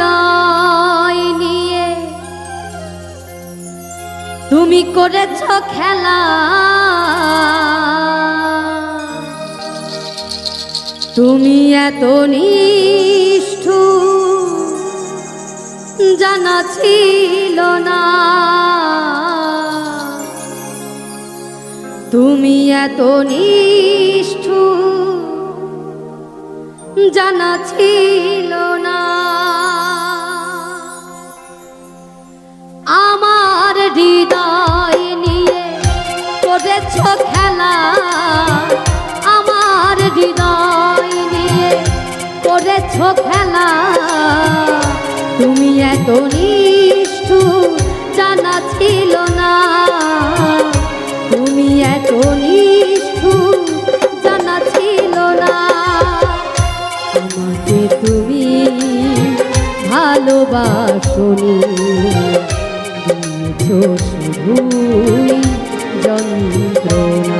হৃদয় নিয়ে। তুমি করেছ খেলা। তুমি এত নিষ্ঠু জানা ছিল না। তুমি এত নিষ্ঠু জানা ছিল না। হৃদয় নিয়ে করেছ খেলা। তুমি এত জানা ছিল না। তুমি এত নিষ্ঠু জানা ছিল না। আমাকে তুমি ভালোবাসনি শুধুই যন্ত্রণা।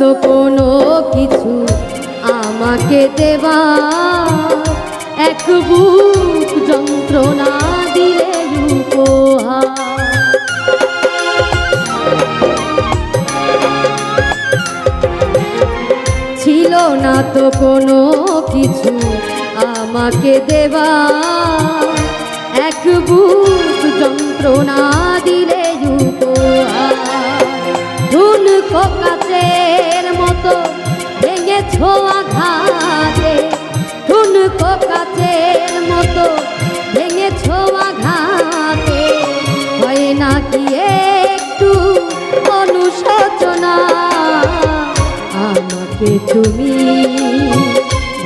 তো কোনো কিছু আমাকে দেবা এক বুক যন্ত্রণা দিলে উপহার। ছিল না তো কোনো কিছু আমাকে দেবা এক বুক যন্ত্রণা আঘাতে ধুন কাচের মতো ভেঙেছ আঘাতে হয় নাকি একটু অনুশোচনা? আমাকে তুমি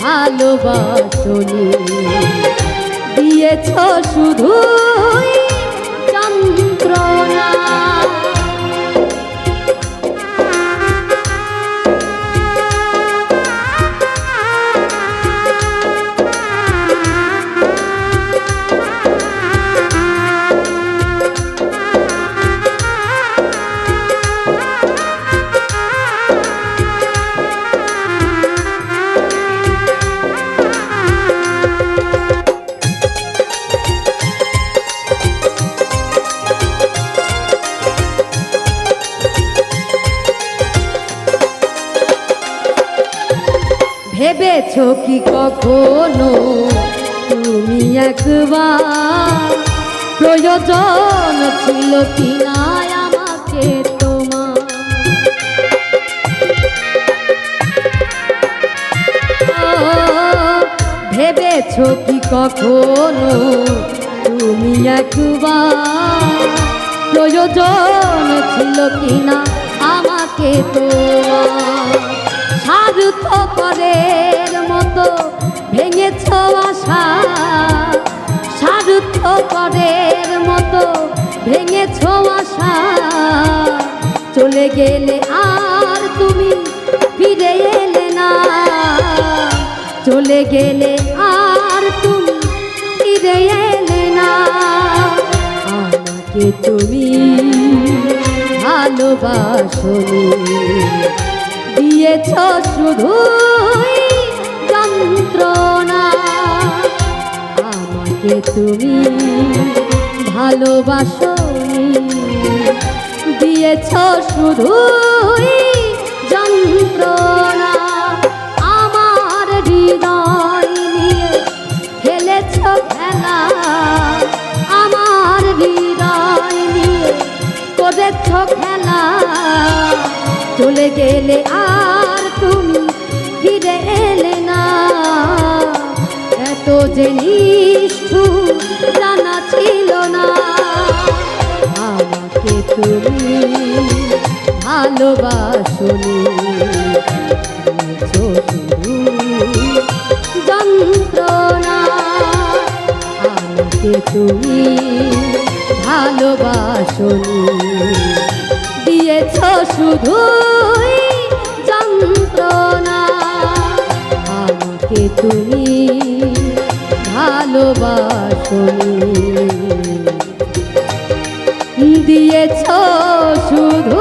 ভালোবাসনি। দিয়েছ শুধুই ভেবেছ কি কখনো? তুমি একবার প্রয়োজন ছিল কি আমাকে তোমার। কি কখনো? তুমি একবার প্রয়োজন ছিল কি না আমাকে তোমার। ভেঙেছ আশা স্বার্থপরের মতো ভেঙেছ আশা। চলে গেলে আর তুমি ফিরে এলে না। চলে গেলে আর তুমি ফিরে এলে না। আমাকে তুমি ভালোবাসনি, দিয়েছ শুধুই আমাকে তুমি ভালোবাসনি দিয়েছ শুধু যন্ত্রণা, আমার হৃদয় নিয়ে খেলেছ খেলা, আমার হৃদয় নিয়ে করেছ খেলা। চলে গেলে আর তুমি যে নিষ্ঠুর, জানা ছিল না। আমাকে তুমি ভালোবাসনি শুধু যন্ত্রণা। আমাকে তুমি ভালোবাসনি দিয়েছ শুধুই যন্ত্রণা। আমাকে তুমি ভালোবাসনি। দিয়েছ শুধু